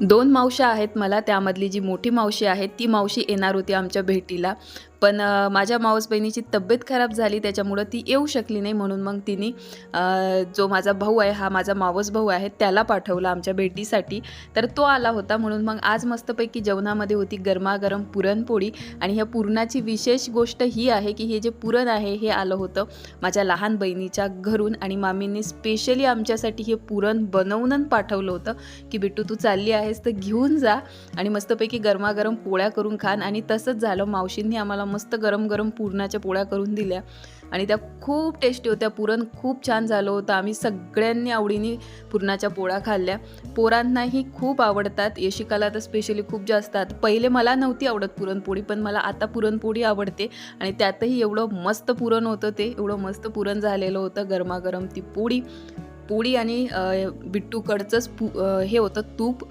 दोन मावश्या आहेत मला त्यामधली जी मोठी मावशी आहे ती मावशी येणार होती आमच्या भेटीला. पण माझ्या मावस बहिणीची तब्येत खराब झाली त्याच्यामुळं ती येऊ शकली नाही म्हणून मग तिने जो माझा भाऊ आहे हा माझा मावस भाऊ आहे त्याला पाठवला आमच्या भेटीसाठी. तर तो आला होता म्हणून मग आज मस्तपैकी जेवणामध्ये होती गरमागरम पुरणपोळी आणि ह्या पुरणाची विशेष गोष्ट ही आहे की हे जे पुरण आहे हे आलं होतं माझ्या लहान बहिणीच्या घरून आणि मामींनी स्पेशली आमच्यासाठी हे पुरण बनवून पाठवलं होतं की बिट्टू तू चालली आहेस तर घेऊन जा आणि मस्तपैकी गरमागरम पोळ्या करून खान आणि तसंच झालं. मावशींनी आम्हाला मस्त गरम गरम पुरणाच्या पोळ्या करून दिल्या. आणि त्या खूप टेस्टी होत्या. पुरण खूप छान झालं होतं. आम्ही सगळ्यांनी आवडीने पुरणाच्या पोळ्या खाल्ल्या. पोरांनाही खूप आवडतात. यशिकाला तर स्पेशली खूप जास्त पहिले मला नव्हती आवडत पुरणपोळी पण मला आता पुरणपोळी आवडते. आणि त्यातही एवढं मस्त पुरण होतं ते. एवढं मस्त पुरण झालेलं होतं. गरमागरम ती पोळी. पोळी आणि बिट्टूकडचंच पु हे होतं तूप.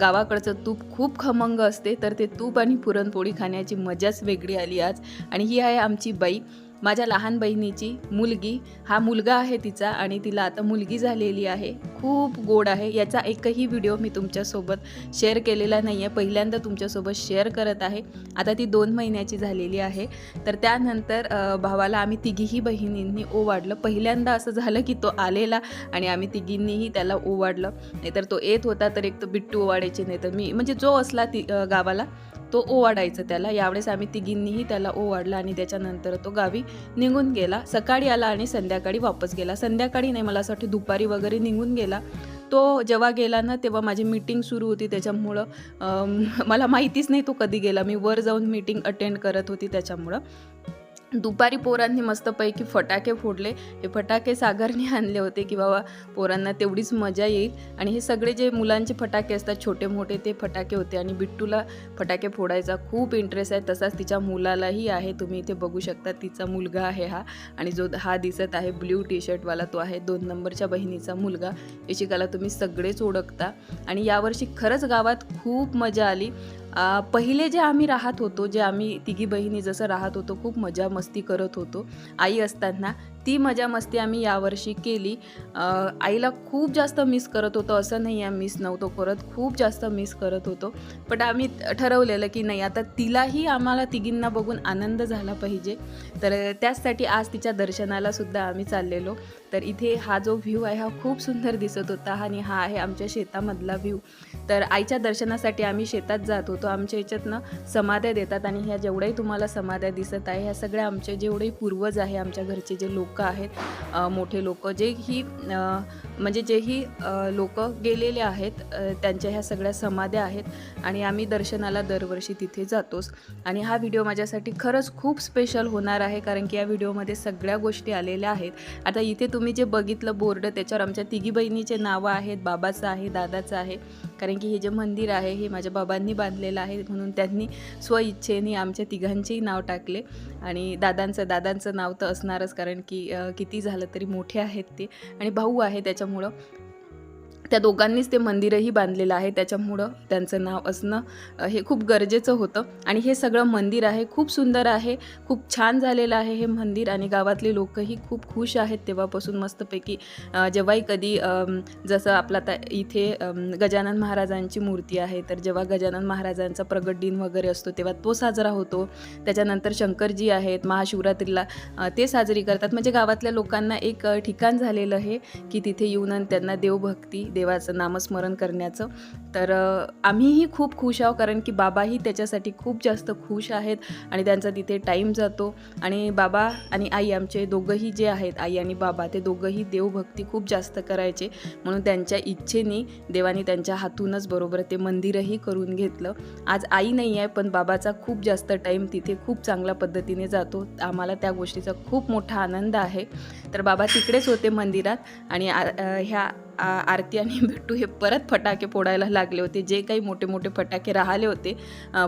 गावाकडचं तूप खूप खमंग असते तर ते तूप आणि पुरणपोळी खाण्याची मजाच वेगळी आली आज. आणि ही आहे आमची बाई. माझ्या लहान बहिणीची मुलगी हा मुलगा आहे तिचा आणि तिला आता मुलगी झालेली आहे. खूप गोड आहे. याचा एकही व्हिडिओ मी तुमच्यासोबत शेअर केलेला नाही आहे पहिल्यांदा तुमच्यासोबत शेअर करत आहे. आता ती दोन महिन्याची झालेली आहे. तर त्यानंतर भावाला आम्ही तिघीही बहिणींनी ओवाडलं. पहिल्यांदा असं झालं की तो आलेला आणि आम्ही तिघींनीही त्याला ओवाडलं. नाहीतर तो येत होता तर एक तर बिट्टू ओवाडायचे नाही तर मी. म्हणजे जो असला ती गावाला तो ओवाडायचं त्याला. यावेळेस आम्ही तिघींनीही त्याला ओवाडला आणि त्याच्यानंतर तो गावी निघून गेला. सकाळी आला आणि संध्याकाळी वापस गेला. संध्याकाळी नाही मला असं वाटतं दुपारी वगैरे निघून गेला. तो जेव्हा गेला ना तेव्हा माझी मीटिंग सुरू होती. त्याच्यामुळं मला माहितीच नाही तो कधी गेला. मी वर जाऊन मीटिंग अटेंड करत होती त्याच्यामुळं. दुपारी पोरांनी मस्तपैकी फटाके फोडले. हे फटाके सागरने आणले होते की बाबा पोरांना तेवढीच मजा येईल. आणि हे सगळे जे मुलांचे फटाके असतात छोटे मोठे ते फटाके होते. आणि बिट्टूला फटाके फोडायचा खूप इंटरेस्ट आहे. तसाच तिच्या मुलालाही आहे. तुम्ही इथे बघू शकता तिचा मुलगा आहे हा. आणि जो हा दिसत आहे ब्ल्यू टी शर्टवाला तो आहे दोन नंबरच्या बहिणीचा मुलगा. यशिकाला तुम्ही सगळेच ओळखता. आणि यावर्षी खरंच गावात खूप मजा आली. पहिले जे आम्ही राहत होतो जे आम्ही तिघी बहिणी जसं राहत होतो खूप मजा मस्ती करत होतो आई असताना ती मजा मस्ती आम्ही यावर्षी केली. आईला खूप जास्त मिस करत होतो असं नाही आहे मिस नव्हतो करत खूप जास्त मिस करत होतो. पण आम्ही ठरवलेलं की नाही आता तिलाही आम्हाला तिघींना बघून आनंद झाला पाहिजे. तर त्याचसाठी आज तिच्या दर्शनाला सुद्धा आम्ही चाललेलो. तर इथे हा जो व्ह्यू आहे हा खूप सुंदर दिसत होता आणि हा आहे आमच्या शेतामधला व्ह्यू तर आईच्या दर्शनासाठी आम्ही शेतात जात होतो. आमच्या याच्यातनं समाध्या देतात आणि ह्या जेवढ्याही तुम्हाला समाध्या दिसत आहे ह्या सगळ्या आमचे जेवढेही पूर्वज आहे आमच्या घरचे जे लोक आहेत मोठे लोक जे ही म्हणजे जेही लोक गेलेले आहेत त्यांच्या ह्या सगळ्या समाध्या आहेत आणि आम्ही दर्शनाला दरवर्षी तिथे जातोच. आणि हा व्हिडिओ माझ्यासाठी खरंच खूप स्पेशल होणार आहे कारण की या व्हिडिओमध्ये सगळ्या गोष्टी आलेल्या आहेत. आता इथे तुम्ही जे बघितलं बोर्ड त्याच्यावर आमच्या तिघी बहिणीचे नावं आहेत बाबाचं आहे दादाचं आहे. कारण की हे जे मंदिर आहे हे माझ्या बाबांनी बांधलेलं आहे म्हणून त्यांनी स्वइच्छेने आमच्या तिघांचेही नाव टाकले. आणि दादांचं दादांचं नाव तर असणारच कारण की किती झालं तरी मोठे आहेत ते. आणि भाऊ आहे त्याच्यामुळं. त्या दोघांनीच ते मंदिरही बांधलेलं आहे. त्याच्यामुळं त्यांचं नाव असणं हे खूप गरजेचं होतं. आणि हे सगळं मंदिर आहे खूप सुंदर आहे खूप छान झालेलं आहे हे मंदिर आणि गावातले लोकही खूप खुश आहेत तेव्हापासून मस्तपैकी. जेव्हाही कधी जसं आपला आता इथे गजानन महाराजांची मूर्ती आहे तर जेव्हा गजानन महाराजांचा प्रगट दिन वगैरे असतो तेव्हा तो साजरा होतो. त्याच्यानंतर शंकरजी आहेत महाशिवरात्रीला ते साजरी करतात. म्हणजे गावातल्या लोकांना एक ठिकाण झालेलं आहे की तिथे येऊन आणि त्यांना देवभक्ती देवाचं नामस्मरण करण्याचं. तर आम्हीही खूप खुश आहोत कारण की बाबाही त्याच्यासाठी खूप जास्त खुश आहेत आणि त्यांचा तिथे टाईम जातो. आणि बाबा आणि आई आमचे दोघंही जे आहेत आई आणि बाबा ते दोघंही देवभक्ती खूप जास्त करायचे. म्हणून त्यांच्या इच्छेने देवाने त्यांच्या हातूनच बरोबर ते मंदिरही करून घेतलं. आज आई नाही आहे पण बाबाचा खूप जास्त टाईम तिथे खूप चांगल्या पद्धतीने जातो. आम्हाला त्या गोष्टीचा खूप मोठा आनंद आहे. तर बाबा तिकडेच होते मंदिरात आणि ह्या आरती आणि बिट्टू हे परत फटाके फोडायला लागले होते. जे काही मोठे मोठे फटाके राहिले होते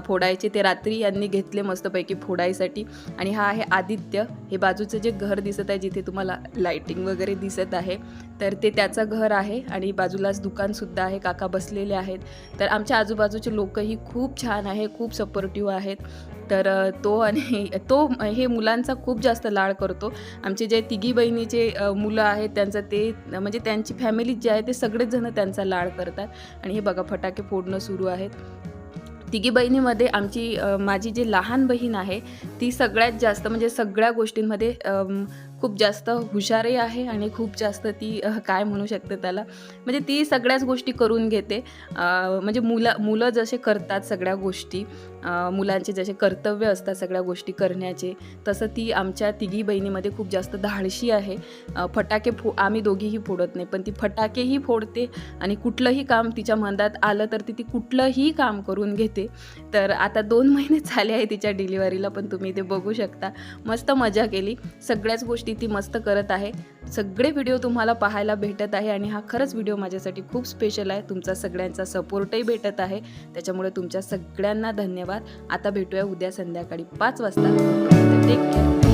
फोडायचे ते रात्री यांनी घेतले मस्तपैकी फोडायसाठी. आणि हा आहे आदित्य. हे बाजूचं जे घर दिसत आहे जिथे तुम्हाला लाईटिंग वगैरे दिसत आहे तर ते त्याचं घर आहे. आणि बाजूलाच दुकानसुद्धा आहे. काका बसलेले आहेत. तर आमच्या आजूबाजूचे लोकही खूप छान आहे खूप सपोर्टिव्ह आहेत. तर तो आणि तो हे मुलांचा खूप जास्त लाड करतो. आमचे जे तिघी बहिणीचे मुलं आहेत त्यांचं ते म्हणजे त्यांची फॅमिली जी आहे ते सगळेच जण त्यांचा लाड करतात. आणि हे बघा फटाके फोडणं सुरू आहेत. तिघी बहिणीमध्ये आमची माझी जी लहान बहीण आहे ती सगळ्यात जास्त म्हणजे सगळ्या गोष्टींमध्ये खूप जास्त हुशारही आहे आणि खूप जास्त ती काय म्हणू शकते त्याला? म्हणजे ती सगळ्याच गोष्टी करून घेते. म्हणजे मुलं मुलं जसे करतात सगळ्या गोष्टी मुलांचे जसे कर्तव्य असतात सगळ्या गोष्टी करण्याचे तसं ती आमच्या तिघी बहिणीमध्ये खूप जास्त धाडशी आहे. फटाके फो आम्ही दोघीही फोडत नाही पण ती फटाकेही फोडते आणि कुठलंही काम तिच्या मनात आलं तर ती ती कुठलंही काम करून घेते. तर आता दोन महिने झाले आहे तिच्या डिलिव्हरीला पण तुम्ही ते बघू शकता. मस्त मजा केली. सगळ्याच गोष्टी ती मस्त करत आहे. सगळे व्हिडिओ तुम्हाला पाहायला भेटत आहे आणि हा खरंच व्हिडिओ माझ्यासाठी खूप स्पेशल आहे. तुमचा सगळ्यांचा सपोर्टही भेटत आहे. त्याच्यामुळे तुमच्या सगळ्यांना धन्यवाद. आता भेटूया उद्या संध्याकाळी पाच वाजता. Take care